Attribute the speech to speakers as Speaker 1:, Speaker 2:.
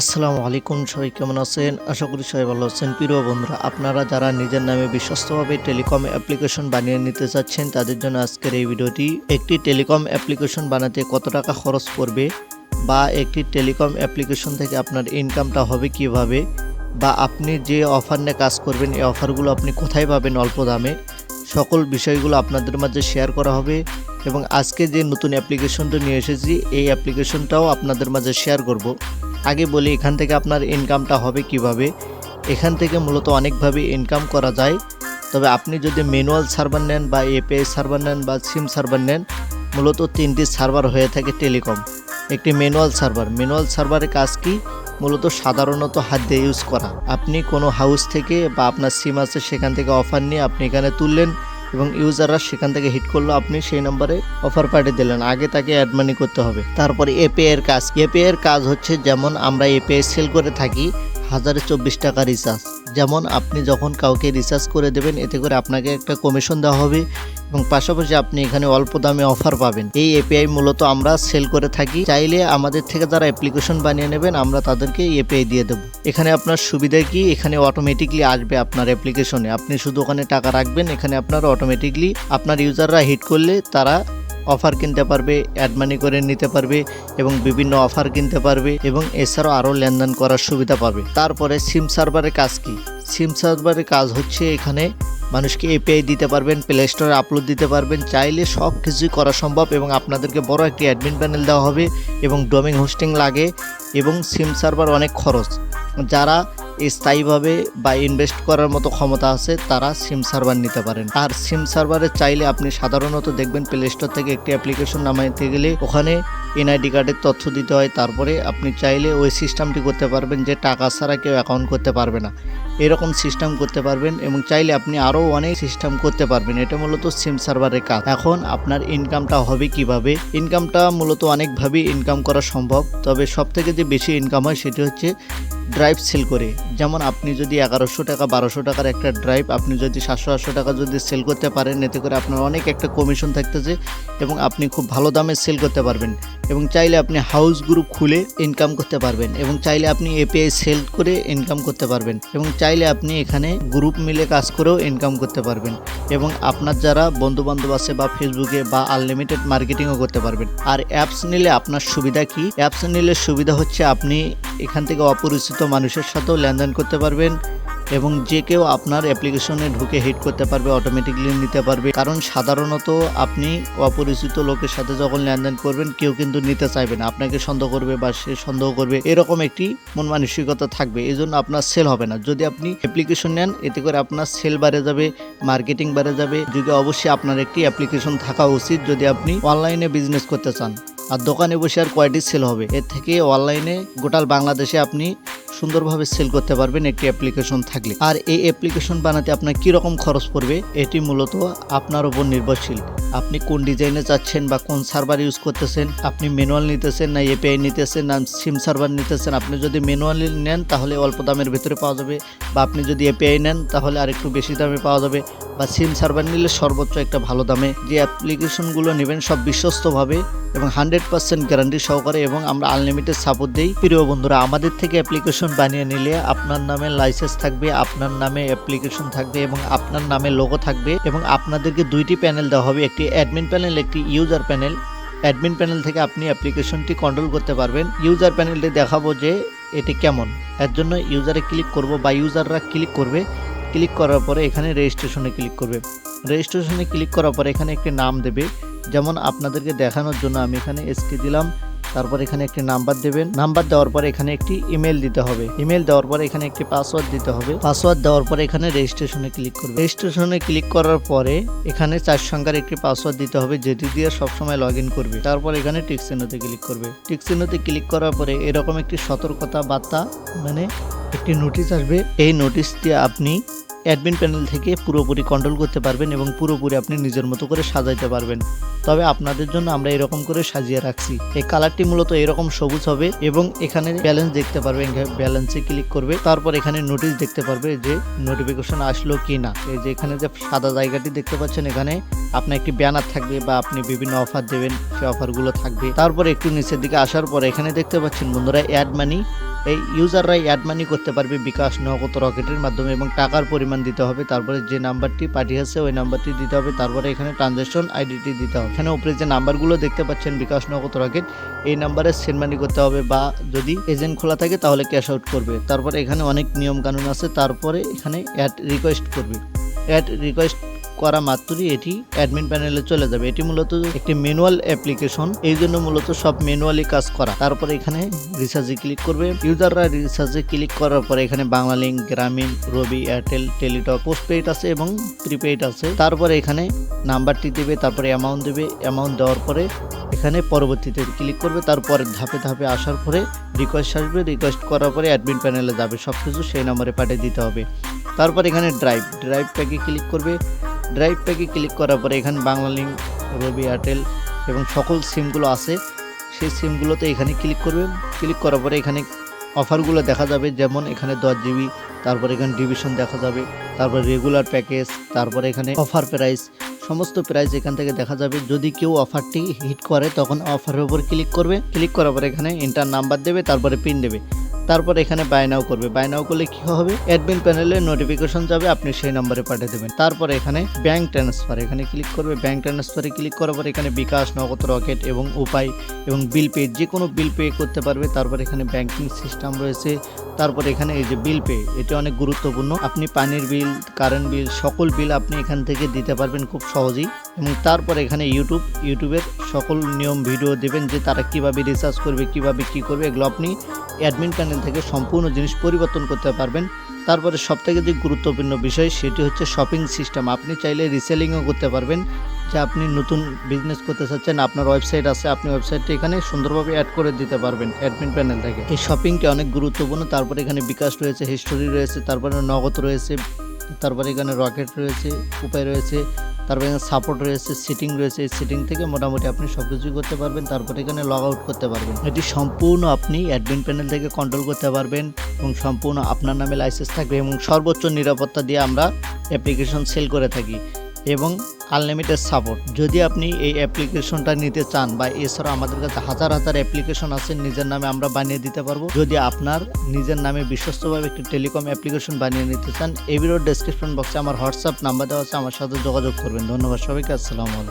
Speaker 1: আসসালামু আলাইকুম, সবাই কেমন আছেন? আশা করি সবাই ভালো আছেন। প্রিয় বন্ধুরা, আপনারা যারা নিজের নামে বিশ্বস্তভাবে টেলিকম অ্যাপ্লিকেশন বানিয়ে নিতে চাচ্ছেন, তাদের জন্য আজকের এই ভিডিওটি, একটি টেলিকম অ্যাপ্লিকেশন বানাতে কত টাকা খরচ পড়বে বা একটি টেলিকম অ্যাপ্লিকেশন থেকে আপনার ইনকামটা হবে কীভাবে বা আপনি যে অফার নিয়ে কাজ করবেন, এই অফারগুলো আপনি কোথায় পাবেন অল্প দামে, সকল বিষয়গুলো আপনাদের মাঝে শেয়ার করা হবে এবং আজকে যে নতুন অ্যাপ্লিকেশনটা নিয়ে এসেছি, এই অ্যাপ্লিকেশনটাও আপনাদের মাঝে শেয়ার করব। আগে বলি, এখান থেকে আপনার ইনকামটা হবে কীভাবে? এখান থেকে মূলত অনেকভাবে ইনকাম করা যায়। তবে আপনি যদি ম্যানুয়াল সার্ভার নেন বা এপিআই সার্ভার নেন বা সিম সার্ভার নেন, মূলত তিনটি সার্ভার হয়ে থাকে টেলিকম একটি ম্যানুয়াল সার্ভার ম্যানুয়াল সার্ভারের কাজ কি? মূলত সাধারণত হাত দিয়ে ইউজ করা। আপনি কোনো হাউস থেকে বা আপনার সিম আছে, সেখান থেকে অফার নিয়ে আপনি এখানে তুললেন। এবং ইউজাররা সেখান থেকে হিট করল, আপনি সেই নাম্বারে অফার পাঠিয়ে দিলেন। আগে তাকে অ্যাড মানি করতে হবে। তারপরে এপিআই এর কাজ। এপিআই এর কাজ হচ্ছে যেমন আমরা এপিআই সেল করে থাকি হাজারে চব্বিশ টাকা রিচার্জ যেমন আপনি যখন কাউকে রিচার্জ করে দেবেন, এতে করে আপনাকে একটা কমিশন দেওয়া হবে এবং পাশাপাশি আপনি এখানে অল্প দামে অফার পাবেন। এই এপিআই মূলত আমরা সেল করে থাকি। চাইলে আমাদের থেকে যারা অ্যাপ্লিকেশন বানিয়ে নেবেন, আমরা তাদেরকে এপিআই দিয়ে দেবো। এখানে আপনার সুবিধা কি? এখানে অটোমেটিকলি আসবে আপনার অ্যাপ্লিকেশনে আপনি শুধু ওখানে টাকা রাখবেন, এখানে আপনার অটোমেটিকলি আপনার ইউজাররা হিট করলে তারা অফার কিনতে পারবে অ্যাড মানি করে নিতে পারবে এবং বিভিন্ন অফার কিনতে পারবে এবং এছাড়াও আরও লেনদেন করার সুবিধা পাবে। তারপরে সিম সার্ভারের কাজ কি? সিম সার্ভারের কাজ হচ্ছে এখানে মানুষকে এপিআই দিতে পারবেন প্লে স্টোরে আপলোড দিতে পারবেন, চাইলে সব কিছুই করা সম্ভব এবং আপনাদেরকে বড় একটি অ্যাডমিন প্যানেল দেওয়া হবে এবং ডোমিং হোস্টিং লাগে এবং সিম সার্ভার অনেক খরচ। যারা স্থায়ীভাবে বা ইনভেস্ট করার মতো ক্ষমতা আছে, তারা সিম সার্ভার নিতে পারেন। আর সিম সার্ভারে চাইলে আপনি সাধারণত দেখবেন প্লে স্টোর থেকে একটি অ্যাপ্লিকেশন নামাইতে গেলে ওখানে এনআইডি কার্ডের তথ্য দিতে হয়। তারপরে আপনি চাইলে ওই সিস্টেমটি করতে পারবেন যে টাকা ছাড়া কেউ অ্যাকাউন্ট করতে পারবে না। এরকম সিস্টেম করতে পারবেন এবং চাইলে আপনি আরও অনেক সিস্টেম করতে পারবেন। এটা মূলত সিম সার্ভারের কাজ। এখন আপনার ইনকামটা হবে কীভাবে? ইনকামটা মূলত অনেকভাবেই ইনকাম করা সম্ভব। তবে সব থেকে যে বেশি ইনকাম হয় সেটি হচ্ছে ড্রাইভ সেল করে। যেমন আপনি যদি এগারোশো টাকা, বারোশো টাকার একটা ড্রাইভ আপনি যদি সাতশো, আটশো টাকা যদি সেল করতে পারেন, এতে করে আপনার অনেক একটা কমিশন থাকতেছে এবং আপনি খুব ভালো দামে সেল করতে পারবেন। এবং চাইলে আপনি হাউস গ্রুপ খুলে ইনকাম করতে পারবেন এবং চাইলে আপনি এপিআই সেল করে ইনকাম করতে পারবেন এবং চাইলে আপনি এখানে গ্রুপ মিলে কাজ করেও ইনকাম করতে পারবেন এবং আপনার যারা বন্ধু বান্ধব আছে বা ফেসবুকে বা আনলিমিটেড মার্কেটিংও করতে পারবেন। আর অ্যাপস নিলে আপনার সুবিধা কি? অ্যাপস নিলে সুবিধা হচ্ছে আপনি এখান থেকে অপরিচিত মানুষের সাথেও লেনদেন করতে পারবেন এবং যে কেউ আপনার অ্যাপ্লিকেশনে ঢুকে হিট করতে পারবে অটোমেটিকলি নিতে পারবে। কারণ সাধারণত আপনি অপরিচিত লোকের সাথে যখন লেনদেন করবেন, কেউ কিন্তু নিতে চাইবে না। আপনাকে সন্দেহ করবে বা সে সন্দেহ করবে। এরকম একটি মন মানসিকতা থাকবে। এই জন্য আপনার সেল হবে না। যদি আপনি অ্যাপ্লিকেশন নেন, এতে করে আপনার সেল বাড়ে যাবে মার্কেটিং বাড়ে যাবে। যদি অবশ্যই আপনার একটি অ্যাপ্লিকেশন থাকা উচিত, যদি আপনি অনলাইনে বিজনেস করতে চান। আর দোকানে বসে আর কয়টি সেল হবে? এর থেকে অনলাইনে গোটাল বাংলাদেশে আপনি সুন্দরভাবে সেল করতে পারবেন একটি অ্যাপ্লিকেশন থাকলে। আর এই অ্যাপ্লিকেশন বানাতে আপনার কীরকম খরচ পড়বে, এটি মূলত আপনার উপর নির্ভরশীল। আপনি কোন ডিজাইনে চাচ্ছেন বা কোন সার্ভার ইউজ করতেছেন, আপনি ম্যানুয়াল নিতেছেন না এপিআই নিতেছেন না সিম সার্ভার নিতেছেন, আপনি যদি ম্যানুয়ালি নেন তাহলে অল্প দামের ভিতরে পাওয়া যাবে, বা আপনি যদি এপিআই নেন তাহলে আর একটু বেশি দামে পাওয়া যাবে। বা সিম সার্ভার নিলে সর্বোচ্চ একটা ভালো দামে যে অ্যাপ্লিকেশনগুলো নেবেন সব বিশ্বস্তভাবে এবং হান্ড্রেড পার্সেন্ট গ্যারান্টি সহকারে এবং আমরা আনলিমিটেড সাপোর্ট দিই। প্রিয় বন্ধুরা, আমাদের থেকে অ্যাপ্লিকেশন বানিয়ে নিলে আপনার নামে লাইসেন্স থাকবে, আপনার নামে অ্যাপ্লিকেশন থাকবে এবং আপনার নামে লোগো থাকবে এবং আপনাদেরকে দুইটি প্যানেল দেওয়া হবে, একটি অ্যাডমিন প্যানেল একটি ইউজার প্যানেল অ্যাডমিন প্যানেল থেকে আপনি অ্যাপ্লিকেশনটি কন্ট্রোল করতে পারবেন। ইউজার প্যানেলটি দেখাবো যে এটি কেমন। এর জন্য ইউজারে ক্লিক করব বা ইউজাররা ক্লিক করবে। ক্লিক করার পরে এখানে রেজিস্ট্রেশনে ক্লিক করবে। রেজিস্ট্রেশনে ক্লিক করার পরে এখানে একটি নাম দেবে। যেমন আপনাদেরকে দেখানোর জন্য আমি এখানে এসকে দিলাম। তারপর এখানে একটি নাম্বার দেবেন। নাম্বার দেওয়ার পরে এখানে একটি ইমেল দিতে হবে। ইমেল দেওয়ার পরে এখানে একটি পাসওয়ার্ড দিতে হবে। পাসওয়ার্ড দেওয়ার পরে এখানে রেজিস্ট্রেশনে ক্লিক করবে। রেজিস্ট্রেশনে ক্লিক করার পরে এখানে চার সংখ্যার একটি পাসওয়ার্ড দিতে হবে, যেটি দিয়ে সবসময় লগ ইন করবে। তারপর এখানে টিকসিনোতে ক্লিক করবে। টিকসিনোতে ক্লিক করার পরে এরকম একটি সতর্কতা বার্তা মানে একটি নোটিশ আসবে। এই নোটিশ দিয়ে আপনি অ্যাডমিন প্যানেল থেকে পুরোপুরি কন্ট্রোল করতে পারবেন এবং পুরোপুরি আপনি নিজের মতো করে সাজাইতে পারবেন। তবে আপনাদের জন্য আমরা এরকম করে সাজিয়ে রাখছি। এই কালারটি মূলত এরকম সবুজ হবে এবং এখানে ব্যালেন্স দেখতে পারবে ব্যালেন্সে ক্লিক করবে। তারপর এখানে নোটিশ দেখতে পারবে যে নোটিফিকেশন আসলো কি না এই যে এখানে যে সাদা জায়গাটি দেখতে পাচ্ছেন, এখানে আপনার একটি ব্যানার থাকবে বা আপনি বিভিন্ন অফার দেবেন, সেই অফারগুলো থাকবে। তারপর একটু নিচের দিকে আসার পর এখানে দেখতে পাচ্ছেন বন্ধুরা অ্যাড মানি এই ইউজাররাই অ্যাড মানি করতে পারবে বিকাশ নগদ রকেটের মাধ্যমে এবং টাকার পরিমাণ দিতে হবে। তারপরে যে নাম্বারটি পাঠিয়েছে, ওই নাম্বারটি দিতে হবে। তারপরে এখানে ট্রানজ্যাকশন আইডিটি দিতে হবে। এখানে উপরে যে নাম্বারগুলো দেখতে পাচ্ছেন, বিকাশ নগদ রকেট, এই নাম্বারে সেন্ড মানি করতে হবে বা যদি এজেন্ট খোলা থাকে তাহলে ক্যাশ আউট করবে। তারপরে এখানে অনেক নিয়ম কানুন আছে। তারপরে এখানে অ্যাড রিকোয়েস্ট করবে। অ্যাড রিকোয়েস্ট করা মাত্রই এটি অ্যাডমিন প্যানেলে চলে যাবে। এটি মূলত একটি ম্যানুয়াল অ্যাপ্লিকেশন এই জন্য মূলত সব ম্যানুয়ালি কাজ করা। তারপরে এখানে রিসার্চে ক্লিক করবে। ইউজাররা রিচার্জে ক্লিক করার পরে এখানে বাংলালিঙ্ক গ্রামীণ, রবি এয়ারটেল টেলিটক পোস্টপেইড আছে এবং প্রিপেইড আছে। তারপরে এখানে নাম্বারটি দেবে, তারপরে অ্যামাউন্ট দেবে। অ্যামাউন্ট দেওয়ার পরে এখানে পরবর্তীতে ক্লিক করবে। তারপরে ধাপে ধাপে আসার পরে রিকোয়েস্ট আসবে। রিকোয়েস্ট করার পরে অ্যাডমিন প্যানেলে যাবে। সব কিছু সেই নম্বরে পাঠিয়ে দিতে হবে। তারপর এখানে ড্রাইভ ড্রাইভ প্যাকে ক্লিক করবে। ড্রাইভ প্যাকে ক্লিক করার পরে এখানে বাংলা লিঙ্ক রবি এয়ারটেল এবং সকল সিমগুলো আছে। সেই সিমগুলোতে এখানে ক্লিক করবে ক্লিক করার পরে এখানে অফারগুলো দেখা যাবে। যেমন এখানে দশ জিবি তারপর এখানে ডিভিশন দেখা যাবে, তারপর রেগুলার প্যাকেজ তারপরে এখানে অফার প্রাইস সমস্ত প্রাইস এখান থেকে দেখা যাবে। যদি কেউ অফারটি হিট করে, তখন অফারের উপর ক্লিক করবে। ক্লিক করার পরে এখানে ইন্টার নাম্বার দেবে, তারপরে পিন দেবে। তারপর এখানে বাই নাও করবে। বাই নাও করলে কি হবে? অ্যাডমিন প্যানেলে নোটিফিকেশন যাবে, আপনি সেই নম্বরে পাঠিয়ে দেবেন। তারপর এখানে ব্যাংক ট্রান্সফার এখানে ক্লিক করবে। ব্যাংক ট্রান্সফারে ক্লিক করার পর এখানে বিকাশ, নগদ, রকেট এবং উপায় এবং বিল পে যে কোনো বিল পে করতে পারবে। তারপর এখানে ব্যাংকিং সিস্টেম রয়েছে। তারপর এখানে এই যে বিল পে এটি অনেক গুরুত্বপূর্ণ। আপনি পানির বিল কারেন্ট বিল সকল বিল আপনি এখান থেকে দিতে পারবেন খুব সহজেই। এবং তারপর এখানে ইউটিউব ইউটিউবের সকল নিয়ম ভিডিও দেবেন যে তারা কীভাবে রিসার্চ করবে, কীভাবে কি করবে, এগুলো আপনি অ্যাডমিন প্যানেল থেকে সম্পূর্ণ জিনিস পরিবর্তন করতে পারবেন। তারপরে সবথেকে যে গুরুত্বপূর্ণ বিষয়, সেটি হচ্ছে শপিং সিস্টেম আপনি চাইলে রিসেলিংও করতে পারবেন। যে আপনি নতুন বিজনেস করতে চাচ্ছেন, আপনার ওয়েবসাইট আছে, আপনি ওয়েবসাইটটি এখানে সুন্দরভাবে অ্যাড করে দিতে পারবেন অ্যাডমিন প্যানেল থেকে। এই শপিংটি অনেক গুরুত্বপূর্ণ। তারপরে এখানে বিকাশ রয়েছে হিস্টোরি রয়েছে, তারপরে নগদ রয়েছে, তারপরে এখানে রকেট রয়েছে, উপায় রয়েছে তারপরে এখানে সাপোর্ট রয়েছে সিটিং রয়েছে, এই সিটিং থেকে মোটামুটি আপনি সব কিছুই করতে পারবেন, তারপর এখানে লগ আউট করতে পারবেন। এটি সম্পূর্ণ আপনি অ্যাডমিন প্যানেল থেকে কন্ট্রোল করতে পারবেন এবং সম্পূর্ণ আপনার নামে লাইসেন্স থাকবে এবং সর্বোচ্চ নিরাপত্তা দিয়ে আমরা অ্যাপ্লিকেশন সেল করে থাকি। এবং আনলিমিটেড সাপোর্ট যদি আপনি এই অ্যাপ্লিকেশনটা নিতে চান বা এছাড়া আমাদের কাছে হাজার হাজার অ্যাপ্লিকেশন আছে, নিজের নামে আমরা বানিয়ে দিতে পারব। যদি আপনার নিজের নামে বিশ্বস্তভাবে একটি টেলিকম অ্যাপ্লিকেশন বানিয়ে নিতে চান, এই ভিডিওর ডেসক্রিপশন বক্সে আমার হোয়াটসঅ্যাপ নাম্বার দেওয়া আছে, আমার সাথে যোগাযোগ করবেন। ধন্যবাদ সবাইকে, আসসালামু আলাইকুম।